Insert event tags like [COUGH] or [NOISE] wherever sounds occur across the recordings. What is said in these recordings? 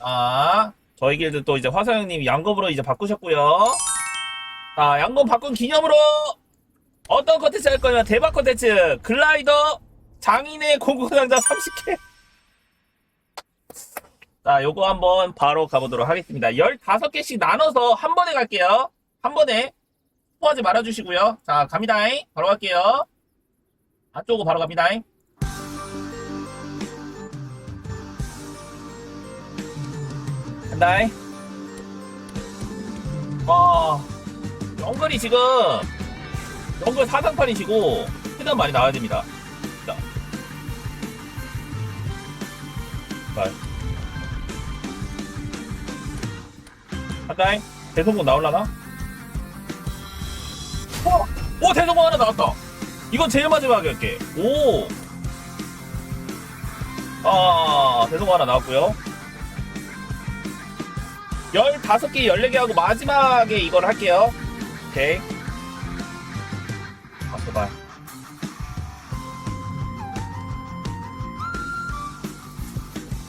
아, 저희 길드 또 이제 화사형님 양검으로 이제 바꾸셨고요. 자, 양검 바꾼 기념으로 어떤 컨텐츠 할 거냐면 대박 컨텐츠 글라이더 장인의 공구상자 30개. 자, 요거 한번 바로 가보도록 하겠습니다. 15개씩 나눠서 한 번에 갈게요. 한 번에. 포하지 말아주시고요. 자, 갑니다잉. 바로 갈게요. 앞쪽으로 바로 갑니다잉. 간다잉. 어, 연글이 지금, 연글 사상판이시고, 최대한 많이 나와야 됩니다. 자. 말. 간다잉. 대성공 나올라나? 어! 오, 대성공 하나 나왔다! 이건 제일 마지막에 할게. 오! 아, 대성공 하나 나왔고요 15개, 14개 하고 마지막에 이걸 할게요. 오케이. 아, 제발.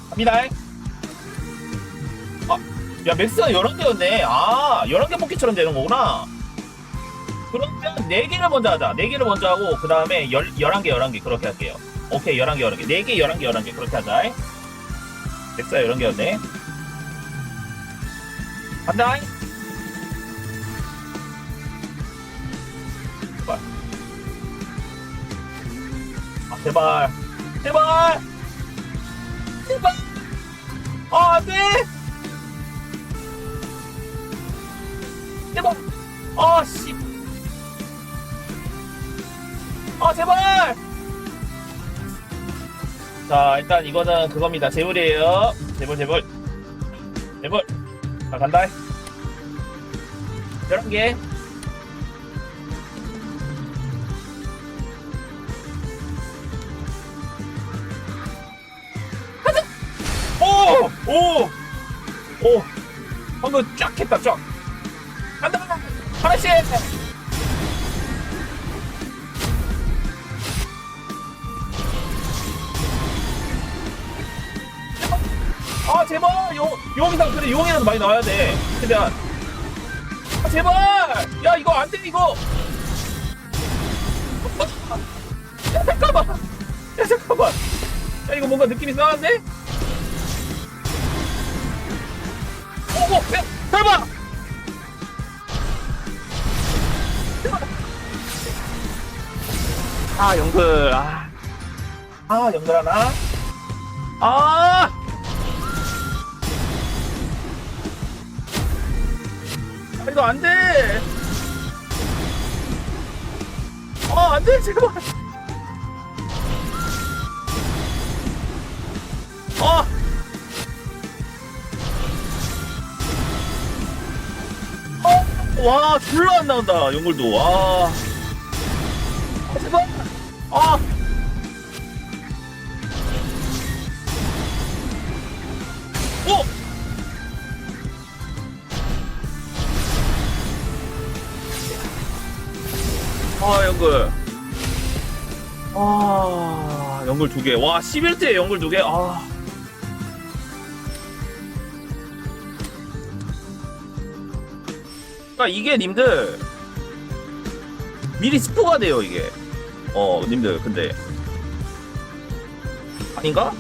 갑니다. 아, 야, 맥스가 11개였네. 아, 11개 뽑기처럼 되는 거구나. 그러면 4개를 먼저 하자. 4개를 먼저 하고, 그 다음에 11개, 11개 그렇게 할게요. 오케이, 11개, 11개. 4개, 11개, 11개 그렇게 하자. 맥스가 11개였네. 간다. 제발. 아, 제발. 제발. 제발. 아, 안 돼. 제발. 아, 씨. 아, 제발. 자, 일단 이거는 그겁니다. 재물이에요. 재물, 재물. 재물. 자, 간다. 11개. 가자! 오! 오! 오! 방금 쫙 했다, 쫙. 간다! 하나씩! 아 제발! 용 용이상 그래 용이라도 많이 나와야 돼. 최대한. 아 제발! 야 이거 안 돼 이거! 야 잠깐만! 야 잠깐만! 야 이거 뭔가 느낌이 이상한데? 오오 야 대박 아 영글 아, 아 영글 하나? 아 이거 안 돼! 아, 안 돼, 제발! 아! 어, 와, 졸라 안 나온다, 연골도. 와. 아, 제발! 아! 연글 두 개. 와, 11대 연글 두 개. 아. 그러니까 이게 님들 미리 스포가 돼요, 이게. 어, 님들. 근데 아닌가?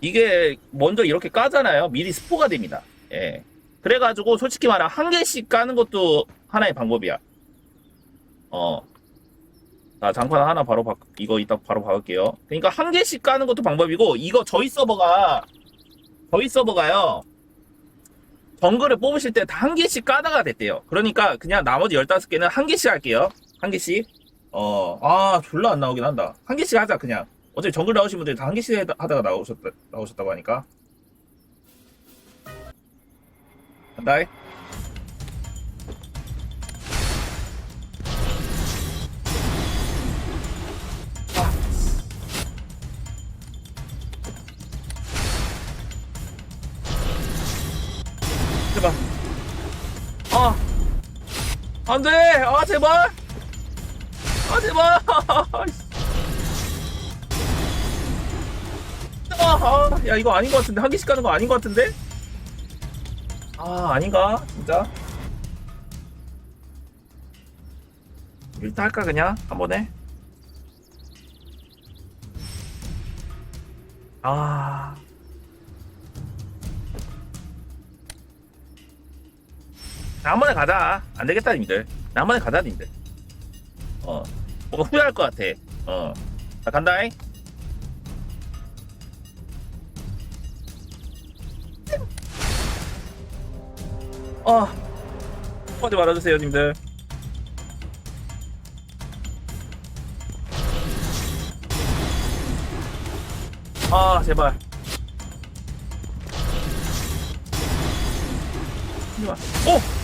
이게 먼저 이렇게 까잖아요. 미리 스포가 됩니다. 예. 그래가지고 솔직히 말하면 한 개씩 까는 것도 하나의 방법이야. 어. 자, 장판 하나 바로 바, 이거 이따 바로 박을게요. 그러니까 한 개씩 까는 것도 방법이고, 이거 저희 서버가, 저희 서버가요, 정글을 뽑으실 때 다 한 개씩 까다가 됐대요. 그러니까 그냥 나머지 15개는 한 개씩 할게요. 한 개씩. 어, 아, 졸라 안 나오긴 한다. 한 개씩 하자, 그냥. 어차피 정글 나오신 분들이 다 한 개씩 하다- 하다가 나오셨다, 나오셨다고 하니까. 간다 안 돼! 아, 제발! 아, 제발! 아, 야 이거 아닌 것 같은데 한 개씩 가는 거 아닌 것 같은데? 아 아닌가 진짜? 일단 할까 그냥 한 번에? 아. 한 번에 가자. 안 되겠다, 님들. 한 번에 가자, 님들. 어. 뭔가 후회할 것 같아. 어. 자, 간다잉. 아. 하지 말아주세요, 님들. 아, 제발. 오!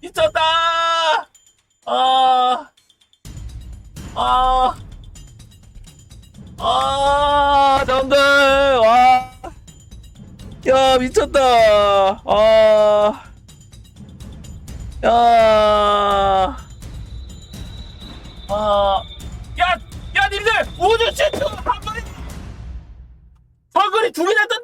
미쳤다. 아, 아, 아, 정글. 와. 야, 미쳤다. 아. 야. 아. 야, 야, 님들! 우주 최초 한 번에 정글이 두 개나 떴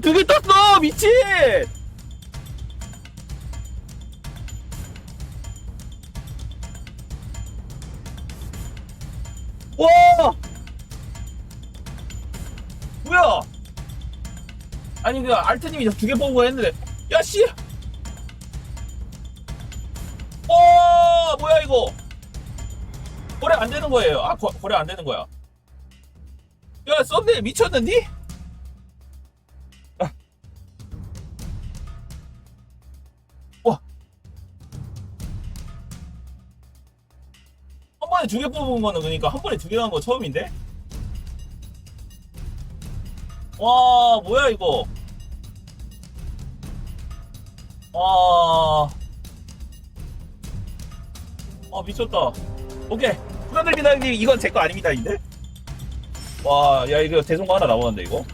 두 개 떴어! 미친! 와! 뭐야? 아니 그 알트님이 두 개 뽑은 거 했는데 야 씨! 어 뭐야 이거? 거래 안 되는 거예요. 아 거, 거래 안 되는 거야. 야 썸네일 미쳤는디? 두 개 뽑은 거는 그러니까 한 번에 두 개 나온 거 처음인데? 와 뭐야 이거? 와. 아 미쳤다. 오케이. 축하드립니다 형님 이건 제 거 아닙니다 인데 와 야 이거 대송가 하나 나오는데 이거?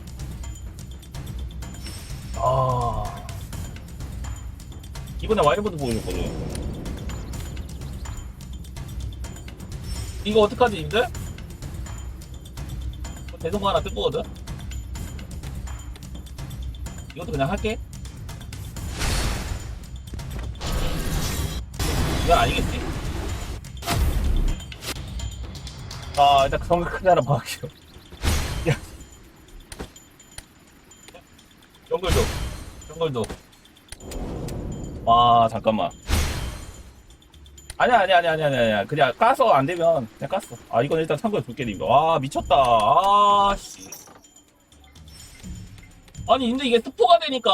아. 이번에 와이번드 보여줬거든 이거 어떡하지 님들? 대송가 하나 뜰 거거든 이것도 그냥 할게. 이건 아니겠지? 아, 일단 그런 거 크게 하나. 야. 정글도. 정글도. 와, 잠깐만. 아니야, 아니야, 아니야, 아니야, 아니야. 그냥 까서 안 되면 그냥 깠어. 아, 이건 일단 참고해 볼게, 님들. 와, 미쳤다. 아, 씨. 아니 근데 이게 스포가 되니까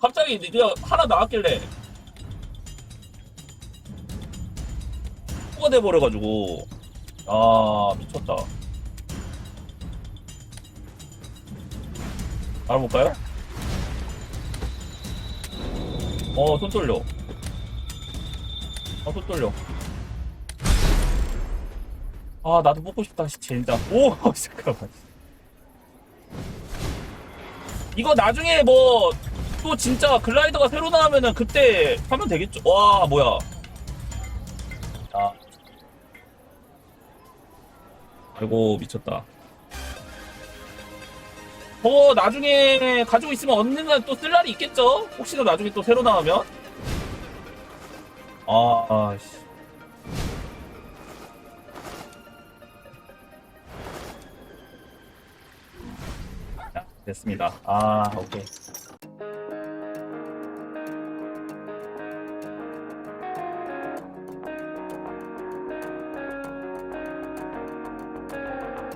갑자기 그냥 하나 나왔길래 스포가 돼버려가지고 아 미쳤다 알아볼까요? 어손 떨려 아손 떨려 아 나도 뽑고 싶다 씨, 젠장 오 [LAUGHS] 잠깐만 이거 나중에 뭐 또 진짜 글라이더가 새로 나오면은 그때 하면 되겠죠. 와 뭐야? 아, 아이고 미쳤다. 뭐 나중에 가지고 있으면 언젠가 또 쓸 날이 있겠죠. 혹시나 나중에 또 새로 나오면. 아, 아 씨. 됐습니다. 아, 오케이.